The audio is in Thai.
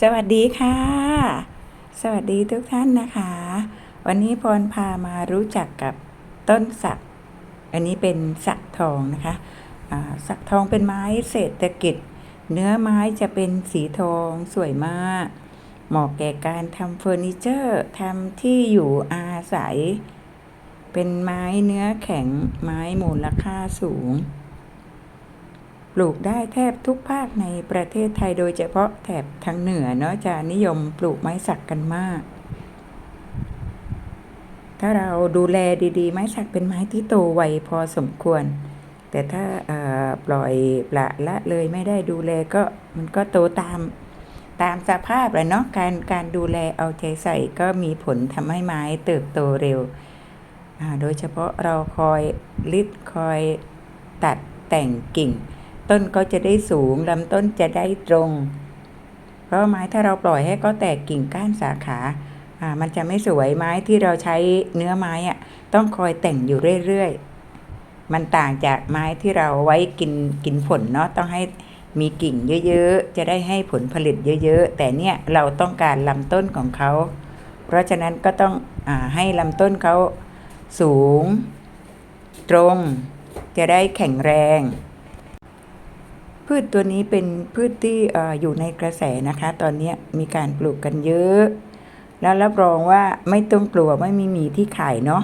สวัสดีค่ะ สวัสดีทุกท่านนะคะ วันนี้พรพามารู้จักกับต้นสัก อันนี้เป็นสักทองนะคะสักทองเป็นไม้เศรษฐกิจ เนื้อไม้จะเป็นสีทองสวยมาก เหมาะแก่การทำเฟอร์นิเจอร์ทำที่อยู่อาศัย เป็นไม้เนื้อแข็งไม้มูลค่าสูง ปลูกได้แทบทุกภาคในประเทศไทยโดยเฉพาะแถบทางเหนือเนาะจะนิยมปลูกไม้สักกันมาก ถ้าเราดูแลดีๆ ไม้สักเป็นไม้ที่โตไวพอสมควร แต่ถ้าปล่อยปละละเลยไม่ได้ดูแลก็มันก็โตตามตามสภาพแหละเนาะการการดูแลเอาใจใส่ก็มีผลทำให้ไม้เติบโตเร็ว โดยเฉพาะเราคอยลิดคอยตัดแต่งกิ่ง ต้นก็จะได้สูงลำต้นจะได้ตรง เพราะไม้ถ้าเราปล่อยให้ก็แตกกิ่งก้านสาขาอ่ามันจะไม่สวยไม้ที่เราใช้เนื้อไม้อะต้องคอยแต่งอยู่เรื่อยๆ มันต่างจากไม้ที่เราไว้กินกินผลเนาะต้องให้มีกิ่งเยอะๆ จะได้ให้ผลผลิตเยอะๆ แต่เนี่ยเราต้องการลำต้นของเขา เพราะฉะนั้นก็ต้องอาให้ลำต้นเขาสูง ตรง จะได้แข็งแรง พืชตัวนี้เป็นพืชที่อออยู่ในกระแสนะคะ ตอนนี้มีการปลูกกันเยอะ แล้วรับรองว่าไม่ต้องกลัวไม่มีมีที่ขายเนาะ